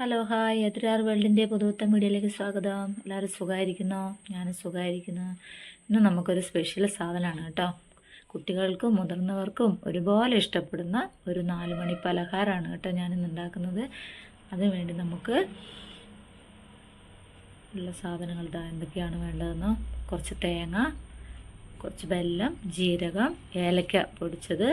Hello hi. എതിരാർ വേൾഡിന്റെ പുതുവത്തം വീഡിയോയിലേക്ക് സ്വാഗതം. എല്ലാവരും സുഖമായിരിക്കുന്നോ? ഞാനും സുഖമായിരിക്കുന്നു. ഇന്ന് നമുക്കൊരു സ്പെഷ്യൽ സാധനമാണ് കേട്ടോ. കുട്ടികൾക്കും മുതിർന്നവർക്കും ഒരുപോലെ ഇഷ്ടപ്പെടുന്ന ഒരു നാല് മണി പലഹാരമാണ് കേട്ടോ ഞാനിന്ന് ഉണ്ടാക്കുന്നത്. അതിനുവേണ്ടി നമുക്ക് ഉള്ള സാധനങ്ങൾ ഇതാ എന്തൊക്കെയാണ് വേണ്ടതെന്ന്? കുറച്ച് തേങ്ങ കുറച്ച് വെല്ലം ജീരകം ഏലക്ക പൊടിച്ചത്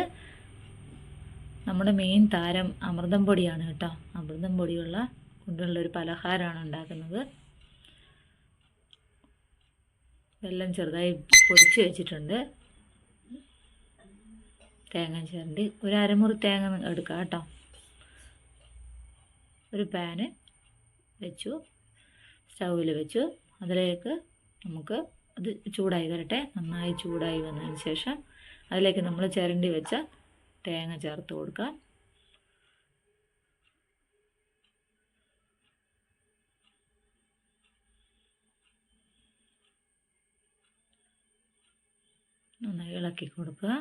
നമ്മുടെ മെയിൻ താരം അമൃതം പൊടിയാണ് കേട്ടോ. അമൃതം പൊടിയുള്ള കൊണ്ടുള്ള ഒരു പലഹാരമാണ് ഉണ്ടാക്കുന്നത്. വെല്ലം ചെറുതായി പൊടിച്ച് വെച്ചിട്ടുണ്ട്. തേങ്ങ ചേരണ്ടി ഒരു അരമുറി തേങ്ങ എടുക്കാം കേട്ടോ. ഒരു പാന് വെച്ചു സ്റ്റൗവിൽ വെച്ചു. അതിലേക്ക് നമുക്ക് അത് ചൂടായി വരട്ടെ. നന്നായി ചൂടായി വന്നതിന് ശേഷം അതിലേക്ക് നമ്മൾ ചേരണ്ടി വെച്ച തേങ്ങ ചേർത്ത് കൊടുക്കാം. നന്നായി ഇളക്കി കൊടുക്കുക.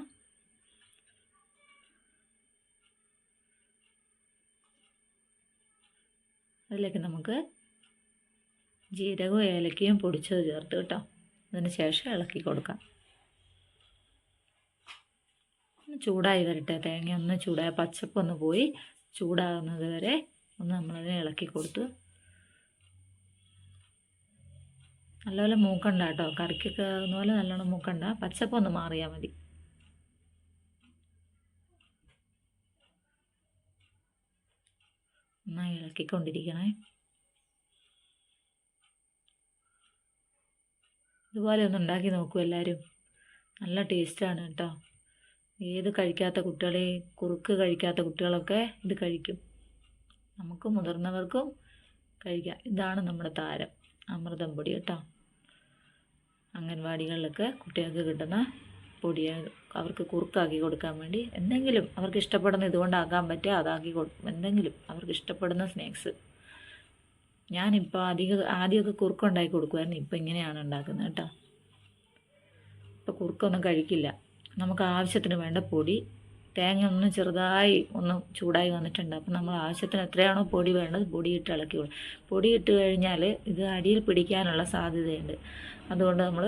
അതിലേക്ക് നമുക്ക് ജീരകവും ഏലക്കയും പൊടിച്ചത് ചേർത്ത് കേട്ടോ. അതിന് ശേഷം ഇളക്കി കൊടുക്കാം. ഒന്ന് ചൂടായി വരട്ടെ. തേങ്ങ ഒന്ന് ചൂടായ പച്ചപ്പൊന്ന് പോയി ചൂടാകുന്നത് വരെ ഒന്ന് നമ്മളതിനെ ഇളക്കി കൊടുത്ത് നല്ലപോലെ മൂക്കണ്ട കേട്ടോ. കറിക്കൊക്കെ ആകുന്ന പോലെ നല്ലോണം മൂക്കണ്ട. പച്ചപ്പൊന്ന് മാറിയാൽ മതി. നന്നായി ഇളക്കിക്കൊണ്ടിരിക്കണേ. ഇതുപോലെ ഒന്ന് ഉണ്ടാക്കി നോക്കൂ എല്ലാവരും നല്ല ടേസ്റ്റാണ് കേട്ടോ. ഏത് കഴിക്കാത്ത കുട്ടികളെ കുറുക്ക് കഴിക്കാത്ത കുട്ടികളൊക്കെ ഇത് കഴിക്കും. നമുക്ക് മുതിർന്നവർക്കും കഴിക്കാം. ഇതാണ് നമ്മുടെ താരം അമൃതം പൊടി കേട്ടോ. അംഗൻവാടികളിലൊക്കെ കുട്ടികൾക്ക് കിട്ടുന്ന പൊടിയ അവർക്ക് കുറുക്കാക്കി കൊടുക്കാൻ വേണ്ടി എന്തെങ്കിലും അവർക്ക് ഇഷ്ടപ്പെടുന്ന ഇതുകൊണ്ടാക്കാൻ പറ്റുക അതാക്കി കൊടുക്കും. എന്തെങ്കിലും അവർക്ക് ഇഷ്ടപ്പെടുന്ന സ്നാക്സ്. ഞാനിപ്പോൾ അധികം ആദ്യമൊക്കെ കുറുക്കുണ്ടാക്കി കൊടുക്കുമായിരുന്നു ഇപ്പം ഇങ്ങനെയാണ് ഉണ്ടാക്കുന്നത് കേട്ടോ. ഇപ്പോൾ കുറുക്കൊന്നും കഴിക്കില്ല. നമുക്ക് ആവശ്യത്തിന് വേണ്ട പൊടി. തേങ്ങ ഒന്ന് ചെറുതായി ഒന്ന് ചൂടായി വന്നിട്ടുണ്ട്. അപ്പം നമ്മൾ ആവശ്യത്തിന് എത്രയാണോ പൊടി വേണ്ടത് പൊടി ഇട്ട് ഇളക്കി പൊടി ഇട്ട് കഴിഞ്ഞാൽ ഇത് അടിയിൽ പിടിക്കാനുള്ള സാധ്യതയുണ്ട്. അതുകൊണ്ട് നമ്മൾ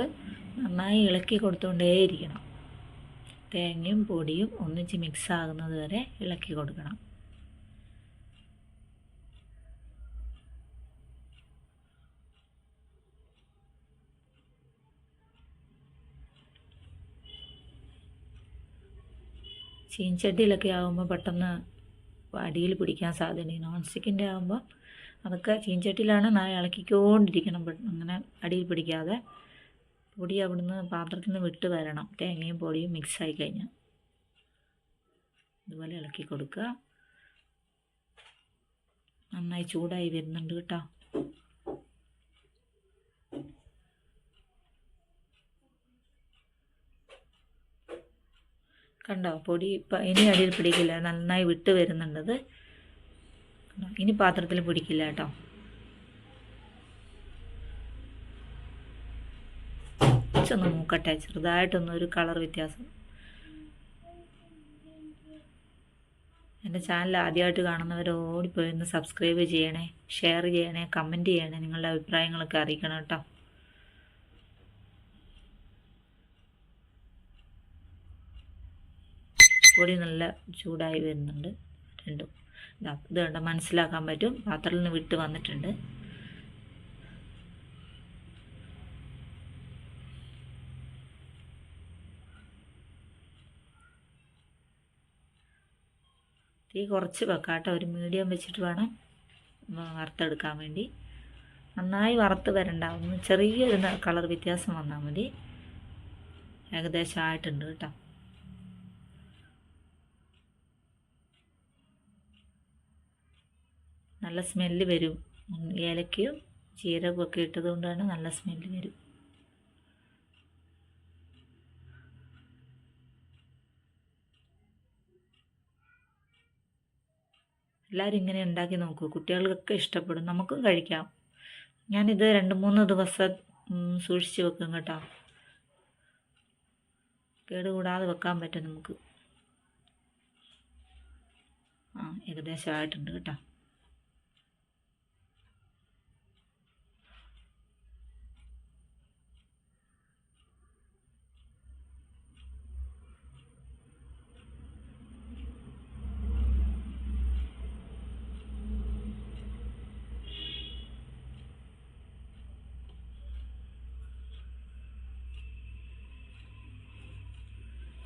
നന്നായി ഇളക്കി കൊടുത്തുകൊണ്ടേയിരിക്കണം തേങ്ങയും പൊടിയും ഒന്നിച്ച് മിക്സ് ആകുന്നത് വരെ ഇളക്കി കൊടുക്കണം. ചീൻചട്ടിയിലൊക്കെ ആകുമ്പോൾ പെട്ടെന്ന് അടിയിൽ പിടിക്കാൻ സാധ്യതയുണ്ട്. നോൺ സ്റ്റിക്കിന്റെ ആകുമ്പോൾ അതൊക്കെ ചീൻചട്ടിയിലാണ് ഇളക്കിക്കൊണ്ടിരിക്കണം. അങ്ങനെ അടിയിൽ പിടിക്കാതെ പൊടി അവിടുന്ന് പാത്രത്തിൽ നിന്ന് വിട്ട് വരണം. തേങ്ങയും പൊടിയും മിക്സായി കഴിഞ്ഞാൽ. ഇതുപോലെ ഇളക്കി കൊടുക്കുക. നന്നായി ചൂടായി വരുന്നുണ്ട് കേട്ടോ. കണ്ടോ? പൊടി ഇനി അടിയിൽ പിടിക്കില്ല. നന്നായി വിട്ട് വരുന്നുണ്ടത്. ഇനി പാത്രത്തിൽ പിടിക്കില്ല കേട്ടോ. കുറച്ചൊന്ന് നോക്കട്ടെ ചെറുതായിട്ടൊന്നൊരു കളർ വ്യത്യാസം. എന്റെ ചാനൽ ആദ്യമായിട്ട് കാണുന്നവർ ഓടിപ്പോയി ഒന്ന് സബ്സ്ക്രൈബ് ചെയ്യണേ ഷെയർ ചെയ്യണേ കമന്റ് ചെയ്യണേ നിങ്ങളുടെ അഭിപ്രായങ്ങളൊക്കെ അറിയിക്കണം കേട്ടോ. പൊടി നല്ല ചൂടായി വരുന്നുണ്ട് രണ്ടും. ഇതാ കണ്ട മനസ്സിലാക്കാൻ പറ്റും. പാത്രത്തിൽ നിന്ന് വിട്ട് വന്നിട്ടുണ്ട്. തീ കുറച്ച് വെക്കാട്ടോ. ഒരു മീഡിയം വെച്ചിട്ട് വേണം വറുത്തെടുക്കാൻ വേണ്ടി. നന്നായി വറുത്ത് വരണ്ട ചെറിയൊരു കളർ വ്യത്യാസം വന്നാൽ മതി. ഏകദേശം ആയിട്ടുണ്ട് കേട്ടോ. നല്ല സ്മെല്ല് വരും. ഏലക്കയും ജീരകവും ഒക്കെ ഇട്ടത് കൊണ്ടാണ് നല്ല സ്മെല്ല് വരും. എല്ലാവരും ഇങ്ങനെ ഉണ്ടാക്കി നോക്കൂ. കുട്ടികൾക്കൊക്കെ ഇഷ്ടപ്പെടും. നമുക്കും കഴിക്കാം. ഞാനിത് രണ്ട് മൂന്ന് ദിവസം സൂക്ഷിച്ച് വെക്കും കേട്ടോ. കേടുകൂടാതെ വെക്കാൻ പറ്റും നമുക്ക്. ആ ഏകദേശം ആയിട്ടുണ്ട് കേട്ടോ.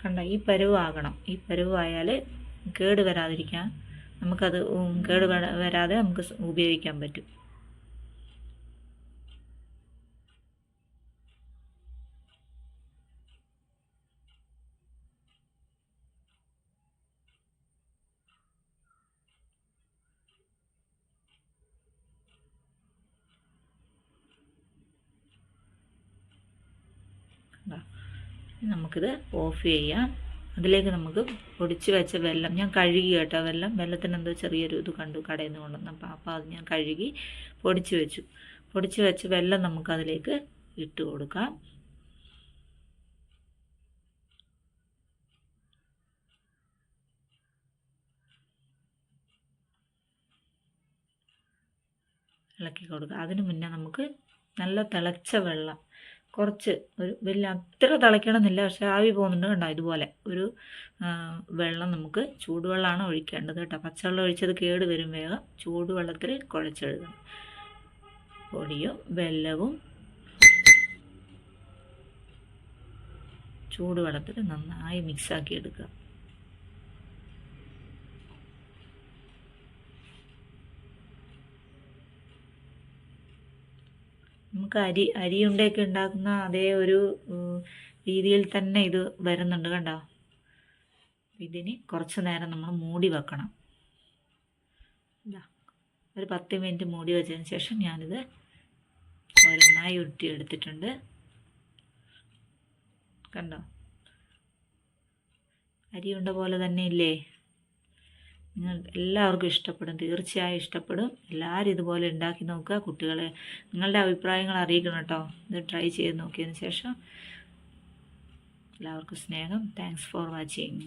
കണ്ട ഈ പരുവാകണം. ഈ പരുവായാൽ കേട് വരാതിരിക്കാൻ നമുക്കത് കേട് വരാതെ നമുക്ക് ഉപയോഗിക്കാൻ പറ്റും കണ്ടോ? ഇനി നമുക്കിത് ഓഫ് ചെയ്യാം. അതിലേക്ക് നമുക്ക് പൊടിച്ച് വെച്ച വെള്ളം ഞാൻ കഴുകി കേട്ടോ വെള്ളം വെള്ളത്തിന് എന്തോ ചെറിയൊരു ഇത് കണ്ടു കടയിൽ നിന്ന് കൊണ്ടുവന്നപ്പോൾ അപ്പോൾ അത് ഞാൻ കഴുകി പൊടിച്ച് വെച്ചു. പൊടിച്ച് വെച്ച വെള്ളം നമുക്കതിലേക്ക് ഇട്ട് കൊടുക്കാം. ഇളക്കി കൊടുക്കുക അതിന് മുന്നേ നമുക്ക് നല്ല തിളച്ച വെള്ളം കുറച്ച് ഒരു വലിയ അത്ര തിളയ്ക്കണമെന്നില്ല. പക്ഷെ ആവി പോകുന്നുണ്ട് കണ്ടോ? ഇതുപോലെ ഒരു വെള്ളം നമുക്ക് ചൂടുവെള്ളമാണ് ഒഴിക്കേണ്ടത് കേട്ടോ. പച്ചവെള്ളം ഒഴിച്ചത് കേട് വരും വേഗം. ചൂടുവെള്ളത്തിൽ കുഴച്ചെഴുതണം. പൊടിയും വെല്ലവും ചൂടുവെള്ളത്തിൽ നന്നായി മിക്സാക്കി എടുക്കുക. നമുക്ക് അരി അരിയുണ്ടയൊക്കെ ഉണ്ടാക്കുന്ന അതേ ഒരു രീതിയിൽ തന്നെ ഇത് വരുന്നുണ്ട് കണ്ടോ? ഇതിന് കുറച്ച് നേരം നമ്മൾ മൂടി വെക്കണം. ഒരു പത്ത് മിനിറ്റ് മൂടി വെച്ചതിന് ശേഷം ഞാനിത് ഓരോന്നായി ഉരുട്ടി എടുത്തിട്ടുണ്ട് കണ്ടോ? അരി ഉണ്ട പോലെ തന്നെ ഇല്ലേ? നിങ്ങൾ എല്ലാവർക്കും ഇഷ്ടപ്പെടും. തീർച്ചയായും ഇഷ്ടപ്പെടും. എല്ലാവരും ഇതുപോലെ ഉണ്ടാക്കി നോക്കുക. കുട്ടികളെ നിങ്ങളുടെ അഭിപ്രായങ്ങൾ അറിയിക്കണം കേട്ടോ. ഇത് ട്രൈ ചെയ്ത് നോക്കിയതിന് ശേഷം എല്ലാവർക്കും സ്നേഹം. Thanks for watching